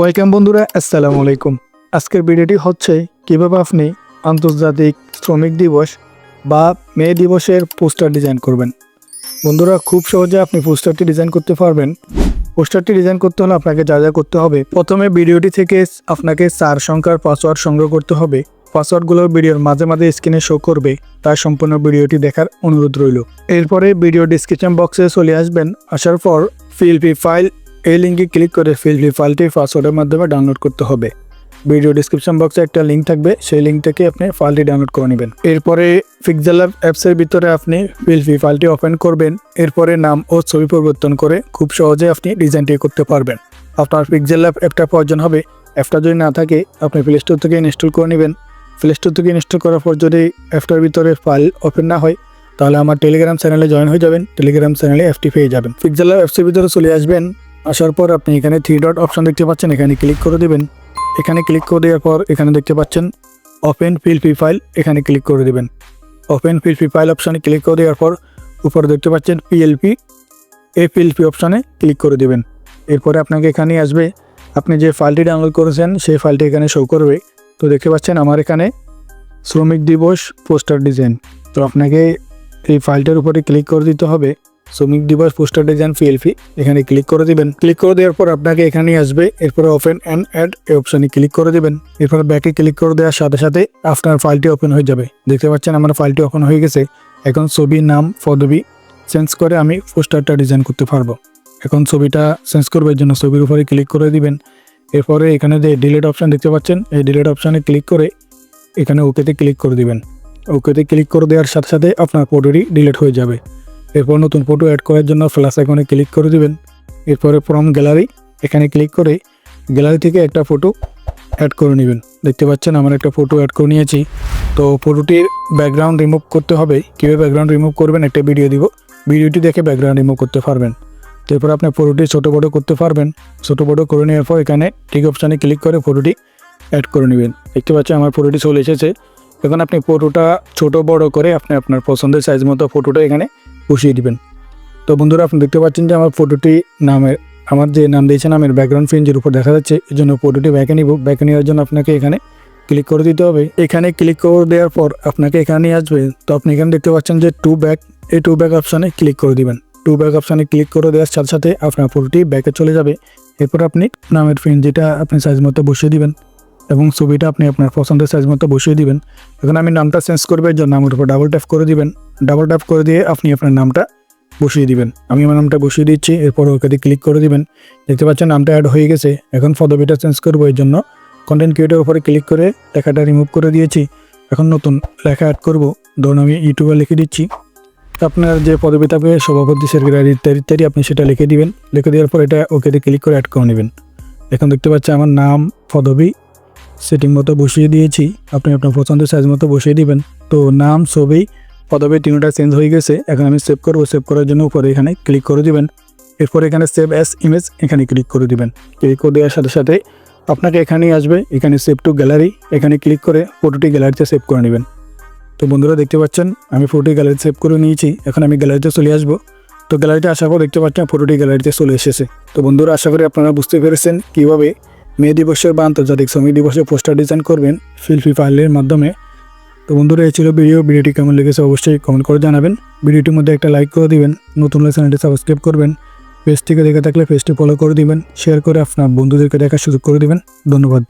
Welcome বন্ধুরা, আসসালামু আলাইকুম। আজকের ভিডিওটি হচ্ছে, কীভাবে আপনি আন্তর্জাতিক শ্রমিক দিবস বা মে দিবসের পোস্টার ডিজাইন করবেন। বন্ধুরা, খুব সহজে আপনি পোস্টারটি ডিজাইন করতে পারবেন। পোস্টারটি ডিজাইন করতে হলে আপনাকে যা যা করতে হবে, প্রথমে ভিডিওটি থেকে আপনাকে চার সংখ্যার পাসওয়ার্ড সংগ্রহ করতে হবে। পাসওয়ার্ডগুলো ভিডিওর মাঝে মাঝে স্ক্রিনে শো করবে তার সম্পূর্ণ ভিডিওটি দেখার অনুরোধ রইল। এরপরে ভিডিও ডিসক্রিপশন বক্সে চলে আসবেন। আসার পর ফিলপি ফাইল এই লিঙ্কে ক্লিক করে ফিলপি ফাইলটি পাসওয়ার্ডের মাধ্যমে ডাউনলোড করতে হবে। ভিডিও ডিসক্রিপশন বক্সে একটা লিঙ্ক থাকবে, সেই লিঙ্ক থেকে আপনি ফাইলটি ডাউনলোড করে নেবেন। এরপরে পিক্সেল অ্যাপসের ভিতরে আপনি ফিলপি ফাইলটি ওপেন করবেন, এরপরে নাম ও ছবি পরিবর্তন করে খুব সহজে আপনি ডিজাইনটি করতে পারবেন। আপনার পিক্সেল অ্যাপ অ্যাপটা প্রয়োজন হবে অ্যাপটা যদি না থাকে, আপনি প্লে স্টোর থেকে ইনস্টল করে নেবেন। প্লে স্টোর থেকে ইনস্টল করার পর যদি অ্যাপটার ভিতরে ফাইল ওপেন না হয়, তাহলে আমার টেলিগ্রাম চ্যানেলে জয়েন হয়ে যাবেন টেলিগ্রাম চ্যানেলে অ্যাপটি পেয়ে যাবেন। পিক্সেল অ্যাপসের ভিতরে চলে আসবেন আসার পর আপনি এখানে থ্রি ডট অপশন দেখতে পাচ্ছেন, এখানে ক্লিক করে দেবেন। এখানে ক্লিক করে দেওয়ার পর এখানে দেখতে পাচ্ছেন ওপেন ফিলপি ফাইল এখানে ক্লিক করে দেবেন। ওপেন ফিলপি ফাইল অপশানে ক্লিক করে দেওয়ার পর উপরে দেখতে পাচ্ছেন পিএলপি এই পিএলপি অপশানে ক্লিক করে দেবেন। এরপরে আপনাকে এখানে আসবে, আপনি যে ফাইলটি ডাউনলোড করেছেন, সেই ফাইলটি এখানে শো করবে। তো দেখতে পাচ্ছেন আমার এখানে শ্রমিক দিবস পোস্টার ডিজাইন তো আপনাকে এই ফাইলটার উপরে ক্লিক করে দিতে হবে। শ্রমিক দিবস পোস্টার ডিজাইন পিএলপি এখানে ক্লিক করে দিবেন। ক্লিক করে দেওয়ার পর আপনাকে এখানে আসবে। এরপরে ওপেন অ্যান্ড অ্যাড এই অপশানে ক্লিক করে দিবেন। এরপর ব্যাকে ক্লিক করে দেওয়ার সাথে সাথে আপনার ফাইলটি ওপেন হয়ে যাবে। দেখতে পাচ্ছেন আমার ফাইলটি ওপেন হয়ে গেছে। এখন ছবি নাম, পদবি চেঞ্জ করে আমি পোস্টারটা ডিজাইন করতে পারব। এখন ছবিটা চেঞ্জ করবার জন্য ছবির উপরে ক্লিক করে দিবেন। এরপরে এখানে যে ডিলিট অপশান দেখতে পাচ্ছেন, এই ডিলিট অপশানে ক্লিক করে এখানে ওকেতে ক্লিক করে দিবেন। ওকেতে ক্লিক করে দেওয়ার সাথে সাথে আপনার ফটোটি ডিলিট হয়ে যাবে। এরপর নতুন ফটো অ্যাড করার জন্য ফ্ল্যাশ আইকনে ক্লিক করে দিবেন। এরপরে ফ্রম গ্যালারি এখানে ক্লিক করে গ্যালারি থেকে একটা ফটো অ্যাড করে নেবেন। দেখতে পাচ্ছেন আমার একটা ফটো অ্যাড করে নিয়েছি। তো ফটোটির ব্যাকগ্রাউন্ড রিমুভ করতে হবে। কীভাবে ব্যাকগ্রাউন্ড রিমুভ করবেন একটা ভিডিও দিব। ভিডিওটি দেখে ব্যাকগ্রাউন্ড রিমুভ করতে পারবেন। তো এরপর আপনি ফটোটি ছোটো বড়ো করতে পারবেন। ছোটো বড়ো করে নেওয়ার পর এখানে ঠিক অপশানে ক্লিক করে ফটোটি অ্যাড করে নেবেন। দেখতে পাচ্ছেন আমার ফটোটি চলে এসেছে। এখন আপনি ফটোটা ছোট বড় করে আপনি আপনার পছন্দের সাইজ মতো ফটোটা এখানে বসিয়ে দিবেন। তো বন্ধুরা, আপনি দেখতে পাচ্ছেন যে আমার ফটোটি নামের, আমার যে নাম দিয়েছে নামের ব্যাকগ্রাউন্ড ফ্রেঞ্জের উপর দেখা যাচ্ছে। এই জন্য ফটোটি ব্যাকে নিব। ব্যাকে নেওয়ার জন্য আপনাকে এখানে ক্লিক করে দিতে হবে। এখানে ক্লিক করে দেওয়ার পর আপনাকে এখানে আসবে। তো আপনি এখানে দেখতে পাচ্ছেন যে টু ব্যাক এই টু ব্যাক অপশানে ক্লিক করে দিবেন। টু ব্যাক অপশানে ক্লিক করে দেওয়ার সাথে সাথে আপনার ফটোটি ব্যাকে চলে যাবে। এরপর আপনি নামের ফ্রেঞ্জ যেটা আপনি সাইজ মতো বসিয়ে দিবেন। এবং ছবিটা আপনি আপনার পছন্দের সাইজ মতো বসিয়ে দিবেন। এখন আমি নামটা চেঞ্জ করবার জন্য নামের উপর ডাবল ট্যাপ করে দিবেন। ডাবল ট্যাপ করে দিয়ে আপনি আপনার নামটা বসিয়ে দিবেন। আমি আমার নামটা বসিয়ে দিচ্ছি, এরপর ওকে ক্লিক করে দিবেন। দেখতে পাচ্ছেন নামটা অ্যাড হয়ে গেছে। এখন পদবিটা চেঞ্জ করব, এর জন্য কন্টেন্ট ক্রিয়েটের উপরে ক্লিক করে লেখাটা রিমুভ করে দিয়েছি। এখন নতুন লেখা অ্যাড করব। ধরুন আমি ইউটিউবে লিখে দিচ্ছি। আপনার যে পদবি থাকবে সভাপতি সেক্রেটারি ইত্যাদি ইত্যাদি আপনি সেটা লিখে দিবেন। লিখে দেওয়ার পর এটা ওকেতে ক্লিক করে অ্যাড করে নেবেন। এখন দেখতে পাচ্ছেন আমার নাম পদবি সেটিং মতো বসিয়ে দিয়েছি। আপনি আপনার পছন্দের সাইজ মতো বসিয়ে দিবেন। তো নাম, ছবি, পদবি তিনটা চেঞ্জ হয়ে গেছে। এখন আমি সেভ করব। সেভ করার জন্য উপরে এখানে ক্লিক করে দিবেন। এরপর এখানে সেভ অ্যাস ইমেজ এখানে ক্লিক করে দিবেন। ক্লিক করে দেওয়ার সাথে সাথে আপনাকে এখানেই আসবে। এখানে সেভ টু গ্যালারি এখানে ক্লিক করে ফটোটি গ্যালারিতে সেভ করে নেবেন। তো বন্ধুরা দেখতে পাচ্ছেন, আমি ফটোটি গ্যালারিতে সেভ করে নিয়েছি। এখন আমি গ্যালারিতে চলে আসব। তো গ্যালারিতে আসার পর দেখতে পাচ্ছেন ফটোটি গ্যালারিতে চলে এসেছে। তো বন্ধুরা আশা করি আপনারা বুঝতে পেরেছেন কীভাবে মে দিবসের বা আন্তর্জাতিক শ্রমিক দিবসের পোস্টার ডিজাইন করবেন ফিলফি ফাইলের মাধ্যমে। তো বন্ধুরা, এই ছিল ভিডিও। ভিডিওটি কেমন লেগেছে অবশ্যই কমেন্ট করে জানাবেন। ভিডিওটির মধ্যে একটা লাইক করে দিবেন। নতুন চ্যানেলটি সাবস্ক্রাইব করবেন। পেজটিকে দেখে থাকলে পেজটি ফলো করে দিবেন। শেয়ার করে আপনার বন্ধুদেরকে দেখার সুযোগ করে দিবেন। ধন্যবাদ।